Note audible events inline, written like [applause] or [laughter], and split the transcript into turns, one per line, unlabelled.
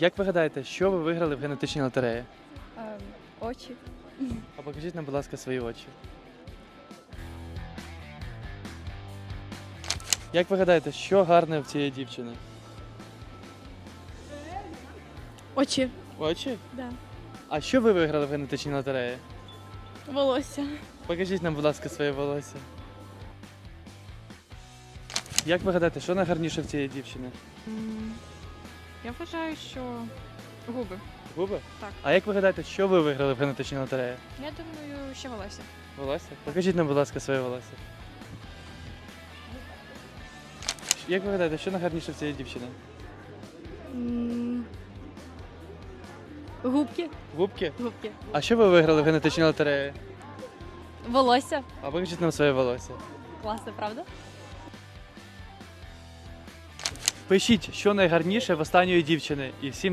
Як ви гадаєте, що ви виграли в генетичній лотереї?
Ем, очі. [laughs]
А покажіть нам, будь ласка, свої очі. Як ви гадаєте, що гарне в цієї дівчини?
Очі.
Очі?
Да.
А що ви виграли в генетичній лотереї?
Волосся.
Покажіть нам, будь ласка, своє волосся. Як ви гадаєте, що найгарніше в цієї дівчини?
Я вважаю, що губи.
Губи?
Так.
А як ви гадаєте, що ви виграли в генетичній лотереї?
Я думаю, що волосся.
Волосся? Покажіть нам, будь ласка, своє волосся. Як ви гадаєте, що найгарніше в цієї дівчини?
Губки.
Губки?
Губки.
А що ви виграли в генетичній лотереї?
Волосся.
А покажіть нам своє волосся.
Класно, правда?
Пишіть, що найгарніше в останньої дівчини, і всім